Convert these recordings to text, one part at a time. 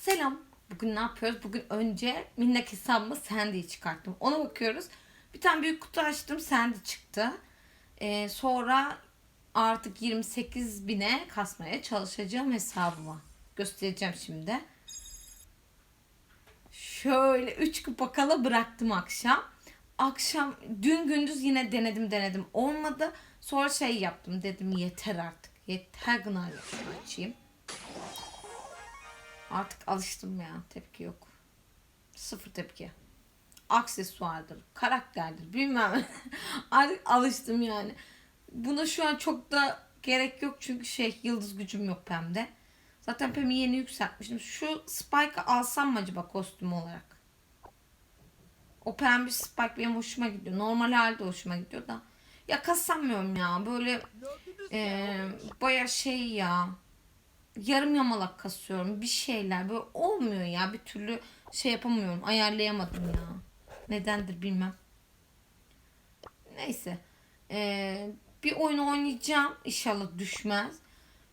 Selam. Bugün ne yapıyoruz? Bugün önce minnak hesabıma Sandy'yi çıkarttım. Ona bakıyoruz. Bir tane büyük kutu açtım. Sandy çıktı. Ee, sonra artık 28 bine kasmaya çalışacağım hesabıma. Göstereceğim şimdi. Şöyle 3 kupa kala bıraktım akşam. Akşam dün gündüz yine denedim denedim. Olmadı. Sonra şey yaptım dedim yeter artık. Yeter gına açayım. Artık alıştım ya. Tepki yok. Sıfır tepki. Aksesuardır, karakterdir, bilmem. Artık alıştım yani. Buna şu an çok da gerek yok çünkü şey yıldız gücüm yok Pem'de. Zaten Pem'i yeni yükseltmiştim. Şu Spike'ı alsam mı acaba kostüm olarak? O pembe Spike benim hoşuma gidiyor. Normal halde hoşuma gidiyor da. Ya kasamıyorum ya. Böyle eee baya şey ya yarım yamalak kasıyorum. Bir şeyler. Böyle olmuyor ya. Bir türlü şey yapamıyorum. Ayarlayamadım ya. Nedendir bilmem. Neyse. Ee, bir oyun oynayacağım. İnşallah düşmez.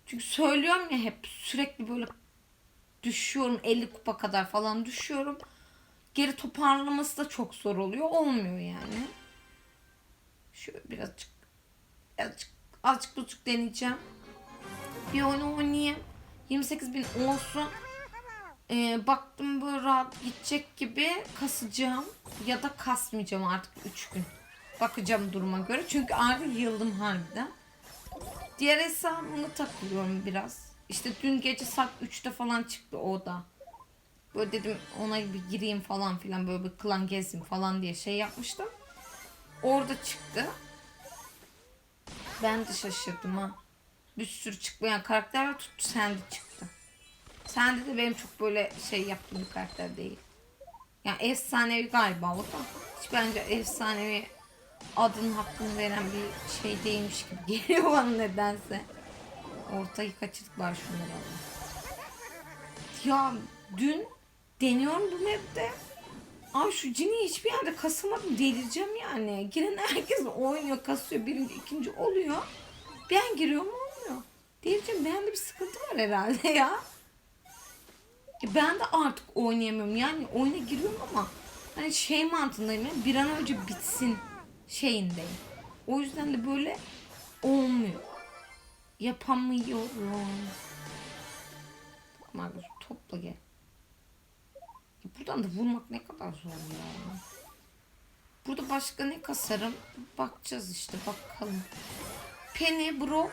Çünkü söylüyorum ya hep sürekli böyle düşüyorum. 50 kupa kadar falan düşüyorum. Geri toparlaması da çok zor oluyor. Olmuyor yani. Şöyle birazcık birazcık azıcık buçuk deneyeceğim. Bir oyun oynayayım. 28 bin olsun. Ee, baktım böyle rahat gidecek gibi kasacağım. Ya da kasmayacağım artık 3 gün. Bakacağım duruma göre. Çünkü artık yıldım harbiden. Diğer hesabımı takılıyorum biraz. İşte dün gece saat 3'te falan çıktı o da. Böyle dedim ona bir gireyim falan filan böyle bir klan gezeyim falan diye şey yapmıştım. Orada çıktı. Ben de şaşırdım ha bir sürü çıkmayan karakter var tuttu Sandy çıktı. Sandy de benim çok böyle şey yaptığım bir karakter değil. Yani efsanevi galiba o da. Hiç bence efsanevi adının hakkını veren bir şey değilmiş gibi geliyor bana nedense. Ortayı kaçırdık var şunları Allah. Ya dün deniyorum bu map'te. Ay şu cini hiçbir yerde kasamadım delireceğim yani. Giren herkes oynuyor kasıyor birinci ikinci oluyor. Ben giriyorum Diyeceğim bende bir sıkıntı var herhalde ya. E Ben de artık oynayamıyorum. Yani oyuna giriyorum ama hani şey mantığındayım. Yani bir an önce bitsin şeyindeyim. O yüzden de böyle olmuyor. Yapamıyorum. Margus topla gel. Ya Buradan da vurmak ne kadar zor ya. Burada başka ne kasarım? Bakacağız işte bakalım. Penny bro.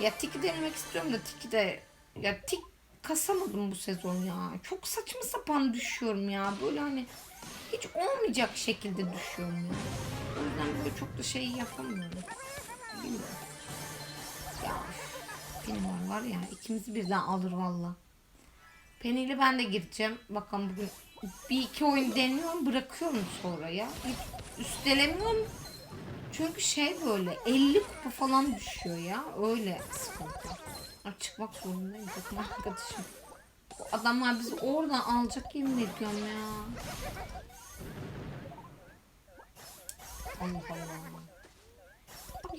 Ya Tiki denemek istiyorum da Tiki de ya Tik kasamadım bu sezon ya. Çok saçma sapan düşüyorum ya. Böyle hani hiç olmayacak şekilde düşüyorum ya. O yüzden böyle çok da şey yapamıyorum. Bilmiyorum. Ya bilmiyorum var ya ikimizi birden alır valla. Penny ile ben de gireceğim. Bakalım bugün bir iki oyun deniyorum bırakıyorum sonra ya. Hiç üstelemiyorum çünkü şey böyle 50 kupa falan düşüyor ya. Öyle sıkıntı. Ay çıkmak zorundayım takım arkadaşım. Bu adamlar bizi oradan alacak yemin ediyorum ya. Allah Allah.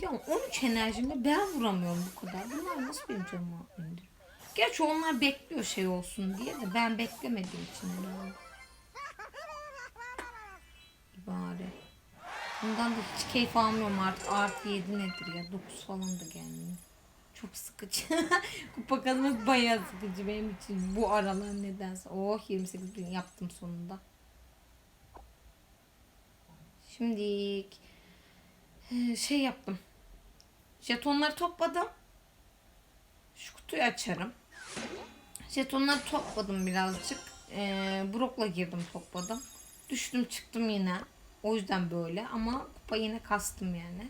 Ya 13 enerjimle ben vuramıyorum bu kadar. Bunlar nasıl benim canımı indir? Gerçi onlar bekliyor şey olsun diye de ben beklemediğim için herhalde. Bundan da hiç keyif almıyorum artık. Artı 7 nedir ya? 9 falan da gelmiyor. Çok sıkıcı. Kupa kazanmak bayağı sıkıcı benim için. Bu aralar nedense. Oh 28 bin yaptım sonunda. Şimdi şey yaptım. Jetonları topladım. Şu kutuyu açarım. Jetonları topladım birazcık. Ee, Brock'la girdim topladım. Düştüm çıktım yine. O yüzden böyle ama kupa yine kastım yani.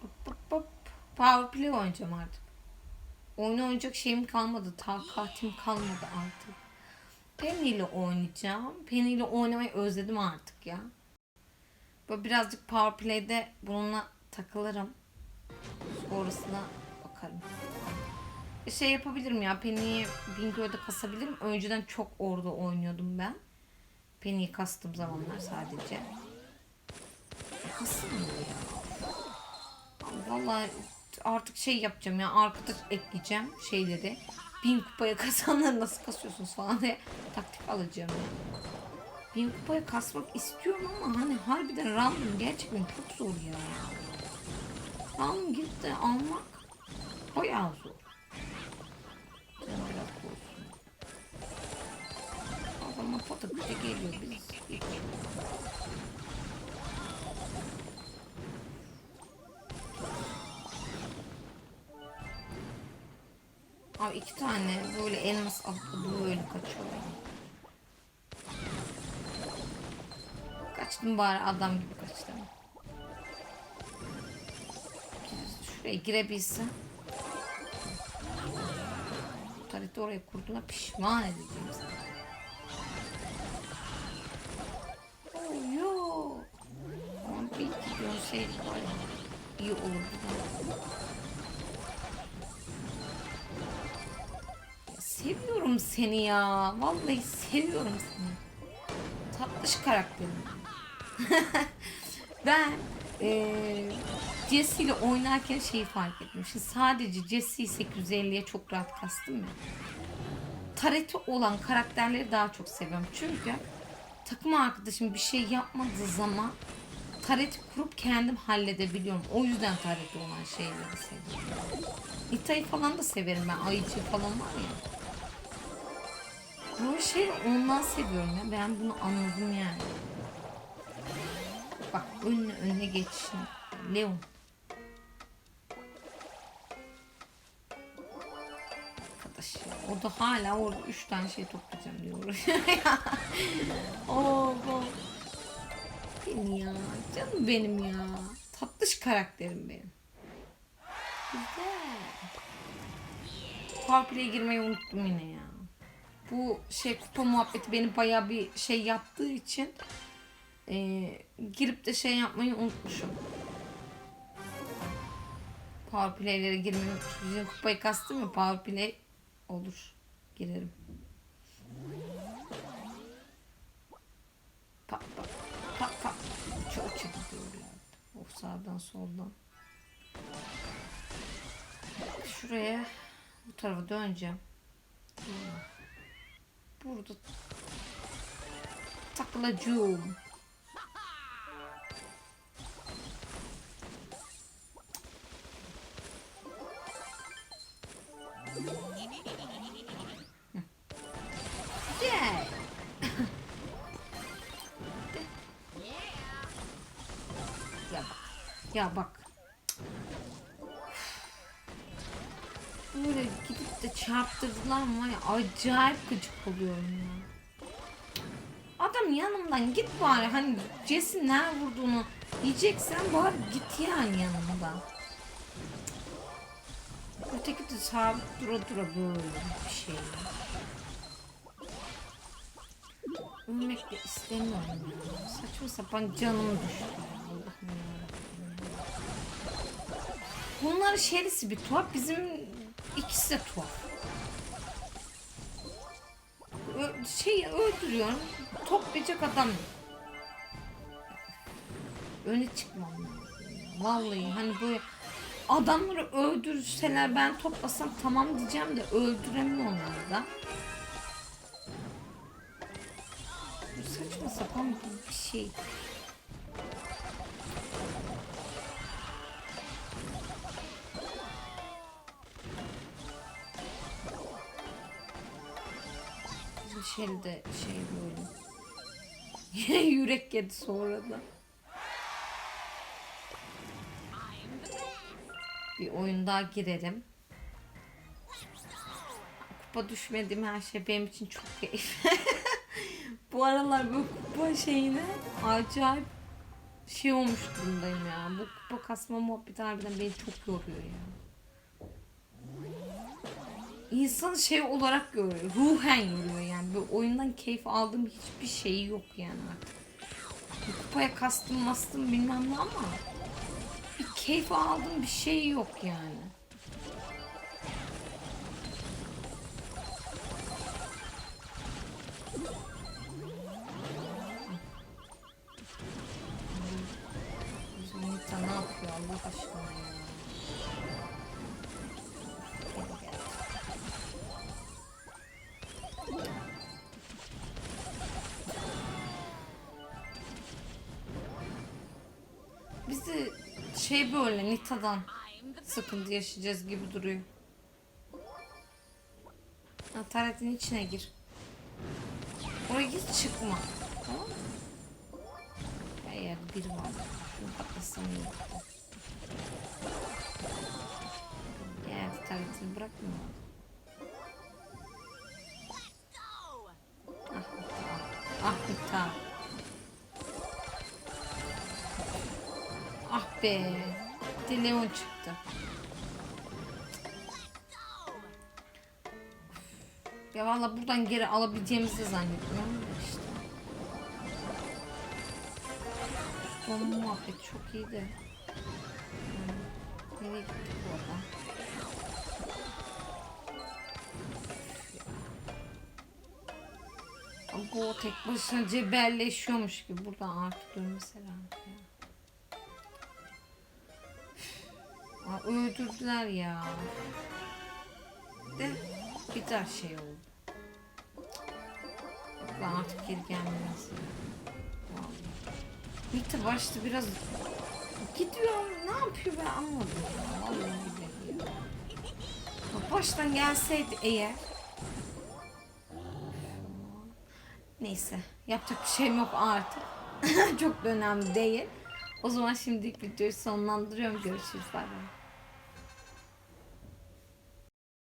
Hop hop hop. Power play oynayacağım artık. Oyun oynayacak şeyim kalmadı. Takatim kalmadı artık. Penny ile oynayacağım. Penny ile oynamayı özledim artık ya. Böyle birazcık power play'de bununla takılırım. Sonrasına bakarım. Şey yapabilirim ya. Penny'yi Bingöl'de kasabilirim. Önceden çok orada oynuyordum ben. Penny'yi kastım zamanlar sadece. Kasım mı ya? Vallahi artık şey yapacağım ya arkadaş ekleyeceğim şeyleri. bin kupaya kasanları nasıl kasıyorsunuz falan diye taktik alacağım. ya. Bin kupaya kasmak istiyorum ama hani harbiden random gerçekten çok zor ya. Random gidip de almak bayağı zor. Adama pataküte geliyor biz. hiç. Abi iki tane böyle elmas atladı böyle kaçıyor. Kaçtım bari adam gibi kaçtım. Şuraya girebilsem. Tarihte oraya kurduğuna pişman edeceğim seni. Var ya. iyi olurdu Seviyorum seni ya. Vallahi seviyorum seni. Tatlış karakterim. ben eee Jesse ile oynarken şeyi fark ettim. Şimdi sadece Jesse'yi 850'ye çok rahat kastım ya. Tareti olan karakterleri daha çok seviyorum. Çünkü takım arkadaşım bir şey yapmadığı zaman taret kurup kendim halledebiliyorum. O yüzden tareti olan şeyleri seviyorum. Nita'yı falan da severim ben. Ayıcı falan var ya. Bu şey ondan seviyorum ya. Ben bunu anladım yani. Bak önüne önüne geçişim. Leon. Arkadaş ya. O da hala orada üç tane şey toplayacağım diyor. uğraşıyor ya. Oo, bu. Beni ya. Canım benim ya. Tatlış karakterim benim. Güzel. Powerplay'e girmeyi unuttum yine ya. Bu şey kupa muhabbeti beni bayağı bir şey yaptığı için eee, girip de şey yapmayı unutmuşum. Powerplay'lere girmeyi unutmuşum. Bizim kupayı kastım ya Powerplay olur. Girerim. Gidiyorlar. Of sağdan soldan. Şuraya bu tarafa döneceğim. Burada takılacağım. Ya bak. Böyle gidip de çarptırdılar var ya acayip gıcık oluyorum ya. Adam yanımdan git bari hani Jesse nerede vurduğunu yiyeceksen bari git yani yanımdan. Öteki de sabit dura dura böyle bir şey. Ölmek de istemiyorum. Saçma sapan canım düştü. Bunların şerisi bir tuhaf. Bizim ikisi de tuhaf. Ö- şey öldürüyorum. Toplayacak adam yok. Öne çıkmam. Vallahi hani böyle adamları öldürseler ben toplasam tamam diyeceğim de öldüremiyorlar da. Bu saçma sapan bir şey. Şeyde şey böyle. Yürek yedi sonra da. Bir oyun daha girelim. Kupa düşmedim her şey benim için çok keyif. Bu aralar bu kupa şeyine acayip şey olmuş durumdayım ya. Bu kupa kasma muhabbeti harbiden beni çok yoruyor ya. İnsan şey olarak görüyor. Ruhen yoruyor yani. Bu oyundan keyif aldığım hiçbir şeyi yok yani artık. Kupaya kastım mastım bilmem ne ama bir keyif aldığım bir şey yok yani. Ne yapıyor Allah aşkına ya. Şey böyle Nita'dan sıkıntı yaşayacağız gibi duruyor. Ha, taretin içine gir. Oraya git çıkma. Eğer biri var. İyi olur. Eğer taretini bırakma. Ah Nita. Ah Nita. Ah be. Bir çıktı. Ya valla buradan geri alabileceğimizi zannetmiyorum da. Son muhabbet çok iyiydi. Hmm. Nereye gitti bu adam? Bu tek başına cebelleşiyormuş gibi buradan artık dönmesi lazım Aa, öldürdüler ya. De bir daha şey oldu. Ben artık geri gelmez. Bitti başta biraz gidiyor ne yapıyor ben anlamadım ya. Vallahi ya. Bak Baştan gelseydi eğer. Neyse yapacak bir şeyim yok artık. Çok da önemli değil. O zaman şimdilik videoyu sonlandırıyorum. Görüşürüz. Bay bay.